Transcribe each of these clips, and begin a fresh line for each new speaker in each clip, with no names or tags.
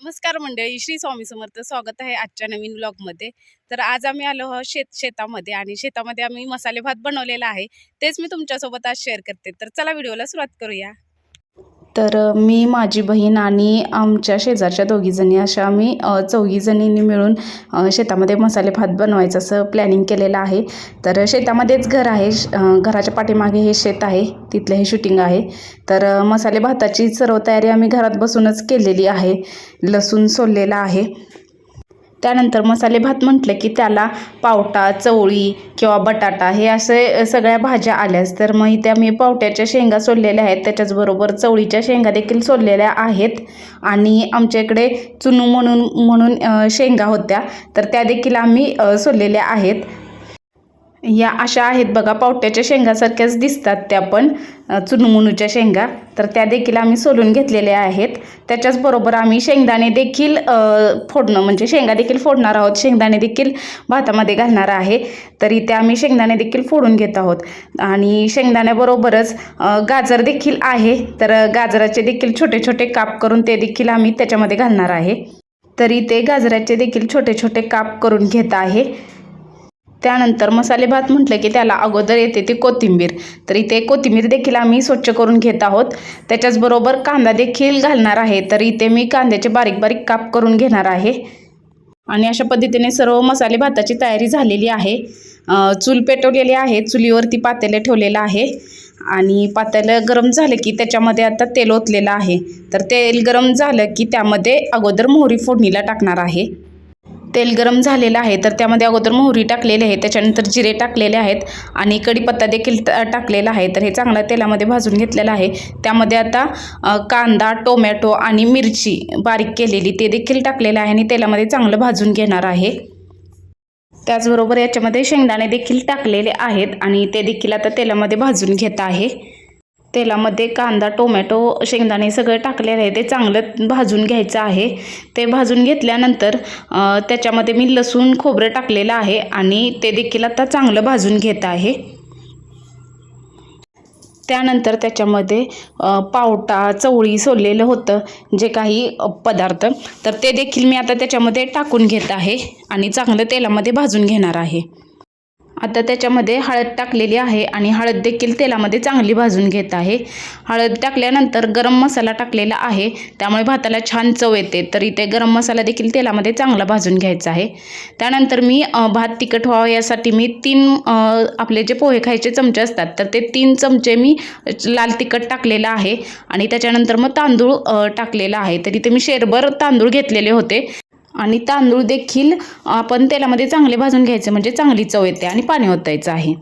नमस्कार मंडळी श्री स्वामी समर्थ. स्वागत आहे आजच्या नवीन ब्लॉगमध्ये तर आज आम्ही आलो आहोत शेत शेतामध्ये आणि शेतामध्ये आम्ही मसाले भात बनवलेला आहे. तेच मी तुमच्यासोबत आज शेअर करते. तर चला व्हिडिओला सुरुवात करूया. तर मी माझी बहीण आणि आमच्या शेजारच्या दोघीजणी अशा आम्ही चौघीजणींनी मिळून शेतामध्ये मसाले भात बनवायचं असं प्लॅनिंग केलेलं आहे. तर शेतामध्येच घर आहे. श- घराच्या पाठीमागे हे शेत आहे. तिथलं हे शूटिंग आहे. तर मसाले भाताची सर्व तयारी आम्ही घरात बसूनच केलेली आहे. लसूण सोललेला आहे. त्यानंतर मसाले भात म्हटलं की त्याला पावटा चवळी किंवा बटाटा हे असे सगळ्या भाज्या आल्यास तर मग इथे आम्ही पावट्याच्या शेंगा सोडलेल्या आहेत. त्याच्याचबरोबर चवळीच्या शेंगा देखील सोडलेल्या आहेत. आणि आमच्या इकडे चुनू म्हणून म्हणून शेंगा होत्या. तर त्या देखील आम्ही सोडलेल्या आहेत. या अशा आहेत बघा पावट्याच्या शेंगासारख्याच दिसतात त्या पण चुनमुनूच्या शेंगा. तर त्या देखील आम्ही सोलून घेतलेल्या आहेत. त्याच्याचबरोबर आम्ही शेंगदाणे देखील फोडणं म्हणजे शेंगा देखील फोडणार आहोत. शेंगदाणे देखील भातामध्ये घालणार आहे. तर इथे आम्ही शेंगदाणे देखील फोडून घेत आहोत. आणि शेंगदाण्याबरोबरच गाजर देखील आहे. तर गाजराचे देखील छोटे छोटे काप करून ते देखील आम्ही त्याच्यामध्ये घालणार आहे. तर इथे गाजराचे देखील छोटे छोटे काप करून घेत आहे. त्यानंतर मसाले भात म्हटलं की त्याला अगोदर येते ती कोथिंबीर. तर इथे कोथिंबीर देखील आम्ही स्वच्छ करून घेत आहोत. त्याच्याचबरोबर कांदा देखील घालणार आहे. तर इथे मी कांद्याचे बारीक बारीक काप करून घेणार आहे. आणि अशा पद्धतीने सर्व मसाले भाताची तयारी झालेली आहे. चूल पेटवलेली आहे. चुलीवरती पातेलं ठेवलेलं आहे. आणि पातेलं गरम झालं की त्याच्यामध्ये आता तेल ओतलेलं आहे. तर तेल गरम झालं की त्यामध्ये अगोदर मोहरी फोडणीला टाकणार आहे. तेल गरम झालेलं आहे तर त्यामध्ये अगोदर मोहरी टाकलेली आहे त्याच्यानंतर जिरे टाकलेले आहेत आणि कढीपत्ता देखील टाकलेला आहे. तर हे चांगलं तेलामध्ये भाजून घेतलेलं आहे. त्यामध्ये आता कांदा टोमॅटो आणि मिरची बारीक केलेली ते देखील टाकलेलं आहे आणि तेलामध्ये चांगलं भाजून घेणार आहे. त्याचबरोबर याच्यामध्ये शेंगदाणे देखील टाकलेले आहेत आणि ते देखील आता तेलामध्ये भाजून घेत आहे. तेलामध्ये कांदा टोमॅटो शेंगदाणे सगळं टाकलेलं आहे. ते चांगलं भाजून घ्यायचं आहे. ते भाजून घेतल्यानंतर त्याच्यामध्ये मी लसूण खोबरं टाकलेलं आहे आणि ते देखील आता चांगलं भाजून घेत आहे. त्यानंतर त्याच्यामध्ये पावटा चवळी सोललेलं होतं जे काही पदार्थ. तर ते देखील मी आता त्याच्यामध्ये टाकून घेत आहे आणि चांगलं तेलामध्ये भाजून घेणार आहे. आता त्याच्यामध्ये हळद टाकलेली आहे आणि हळद देखील तेलामध्ये चांगली भाजून घेत आहे. हळद टाकल्यानंतर गरम मसाला टाकलेला आहे. त्यामुळे भाताला छान चव येते. तर इथे गरम मसाला देखील तेलामध्ये चांगला भाजून घ्यायचा आहे. त्यानंतर मी भात तिखट व्हावं यासाठी मी तीन आपले जे पोहे खायचे चमचे असतात तर ते तीन चमचे मी लाल तिखट टाकलेलं आहे. आणि त्याच्यानंतर मग तांदूळ टाकलेला आहे. तर इथे मी शेरभर तांदूळ घेतलेले होते. आणि तांदूळ देखील आपण तेलामध्ये चांगले भाजून घ्यायचे म्हणजे चांगली चव येते आणि पाणी ओतायचं आहे.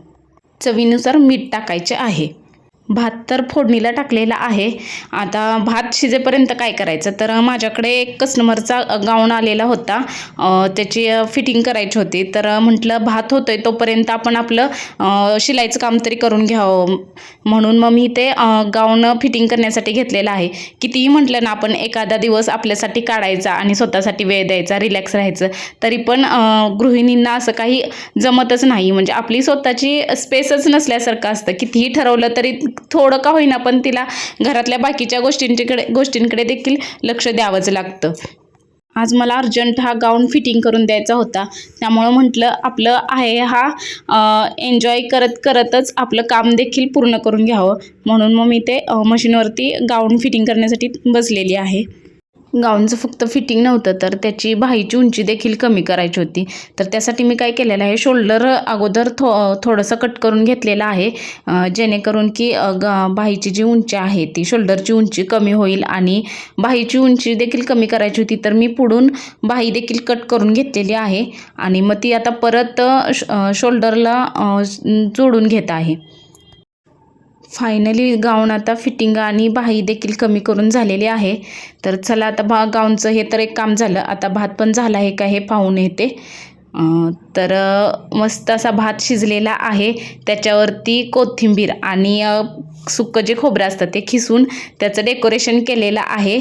चवीनुसार मीठ टाकायचे आहे. भात तर फोडणीला टाकलेला आहे. आता भात शिजेपर्यंत काय करायचं? तर माझ्याकडे एक कस्टमरचा गाऊन आलेला होता. त्याची फिटिंग करायची होती. तर म्हटलं भात होतोय तोपर्यंत आपण आपलं शिलाईचं काम तरी करून घ्यावं. म्हणून मग मी ते गाऊन फिटिंग करण्यासाठी घेतलेलं आहे. कितीही म्हटलं ना आपण एखादा दिवस आपल्यासाठी काढायचा आणि स्वतःसाठी वेळ द्यायचा रिलॅक्स राहायचं तरी पण गृहिणींना असं काही जमतच नाही. म्हणजे आपली स्वतःची स्पेसच नसल्यासारखं असतं. कितीही ठरवलं तरी थोडं का होईना पण तिला घरातल्या बाकीच्या गोष्टींकडे गोष्टींकडे देखील लक्ष द्यावंच लागतं. आज मला अर्जंट हा गाऊन फिटिंग करून द्यायचा होता. त्यामुळं म्हटलं आपलं आहे हा एन्जॉय करत करतच आपलं काम देखील पूर्ण करून घ्यावं. म्हणून मग मी ते मशीनवरती गाऊन फिटिंग करण्यासाठी बसलेली आहे. गाऊनचं फक्त फिटिंग नव्हतं तर त्याची बाहीची उंची देखील कमी करायची होती. तर त्यासाठी मी काय केलेलं आहे शोल्डर अगोदर थो थोडंसं कट करून घेतलेलं आहे जेणेकरून की अ, बाहीची जी उंची आहे ती शोल्डरची उंची कमी होईल आणि बाहीची उंची देखील कमी करायची होती तर मी पुढून बाही देखील कट करून घेतलेली आहे आणि मग ती आता परत शोल्डरला जोडून घेत आहे. फायनली गाऊन आता फिटिंग आणि बाही देखील कमी करून झालेली आहे. तर चला आता भा गाऊनचं हे तर एक काम झालं. आता भात पण झाला आहे का हे पाहून येते. तर मस्त असा भात शिजलेला आहे. त्याच्यावरती कोथिंबीर आणि सुक्कं जे खोबरं असतं ते खिसून त्याचं डेकोरेशन केलेलं आहे.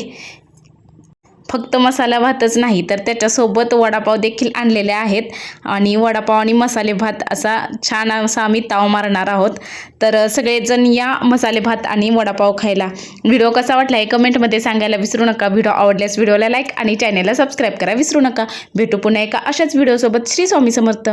फक्त मसाला भातच नाही तर त्याच्यासोबत वडापाव देखील आणलेले आहेत. आणि वडापाव आणि मसाले भात असा छान असा आम्ही ताव मारणार आहोत. तर सगळेजण या मसाले भात आणि वडापाव खायला. व्हिडिओ कसा वाटला हे कमेंटमध्ये सांगायला विसरू नका. व्हिडिओ आवडल्यास व्हिडिओला लाईक आणि चॅनेलला सबस्क्राईब करा. विसरू नका. भेटू पुन्हा एका अशाच व्हिडिओसोबत. श्री स्वामी समर्थ.